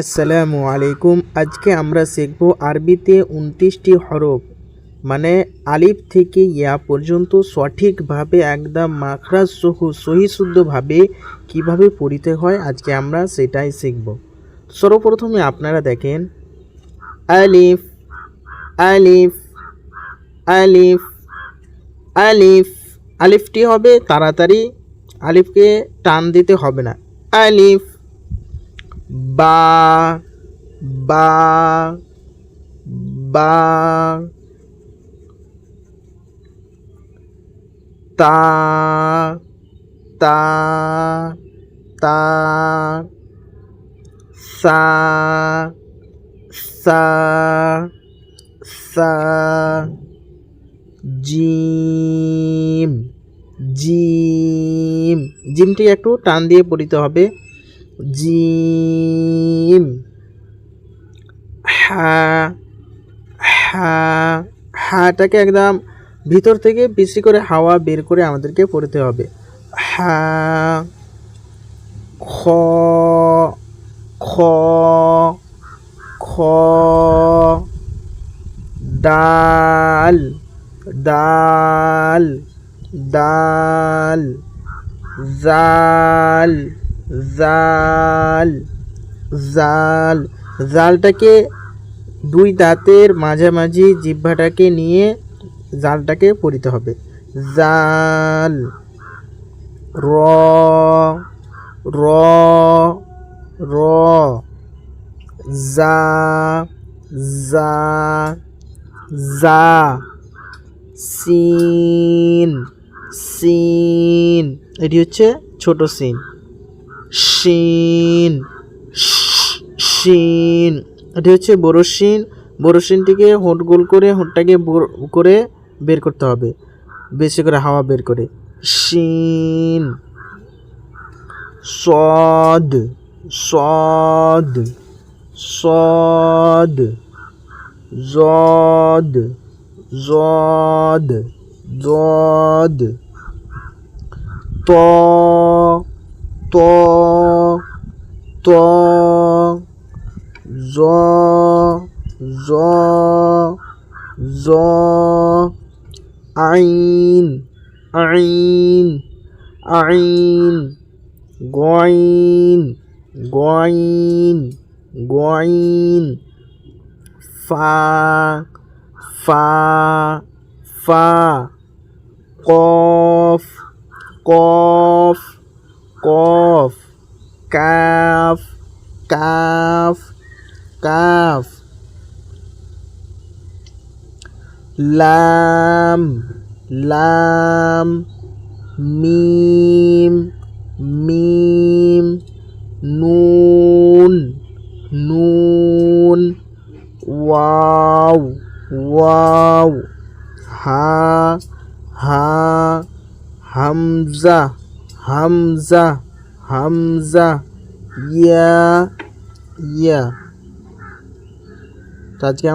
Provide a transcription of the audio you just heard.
আসসালামু আলাইকুম। আজকে আমরা শিখব আরবিতে উনত্রিশটি হরফ। মানে আলিফ থেকে ইয়া পর্যন্ত সঠিকভাবে একদম মাখরাজ সহ সহি শুদ্ধভাবে কীভাবে পড়িতে হয় আজকে আমরা সেটাই শিখব। সর্বপ্রথমে আপনারা দেখেন, আলিফ আলিফ আলিফ আলিফ, আলিফটি হবে তাড়াতাড়ি, আলিফকে টান দিতে হবে না। আলিফ বা বা বা, তা তা তা, সা সা সা, জিম জিম, জিমটি একটু টান দিয়ে পড়িতে হবে। জিম। হা হা, হাটাকে একদম ভিতর থেকে বেশি করে হাওয়া বের করে আমাদেরকে পড়তে হবে। হা, খ খ খ, ডাল ডাল ডাল, জাল। জাল জাল। জালটাকে দুই দাঁতের মাঝামাঝি জিহ্বাটাকে নিয়ে জালটাকে পরিতে হবে। জাল। র। র। র। জা। জা। জা। সিন। সিন। এটি হচ্ছে ছোট সিন। শিন শিন এটি হচ্ছে বড় শিন বড় শিনটিকে হোঁট গোল করে, হোঁটটাকে করে বের করতে হবে। বেশি করে হাওয়া বের করে। শিন সদ। সদ। সদ। জদ। জদ। জদ। ত। ত। জ জ জ আইন আইন আইন গয়িন গয়িন গয়িন ফা ফা ফা কফ কফ কফ কাফ কাফ কাফ। লাম লাম, মিম মিম, নুন নুন, ওয়াও ওয়াও, হা হা, হামজা হামজা হামজা, ইয়া ইয়া। তো আজকে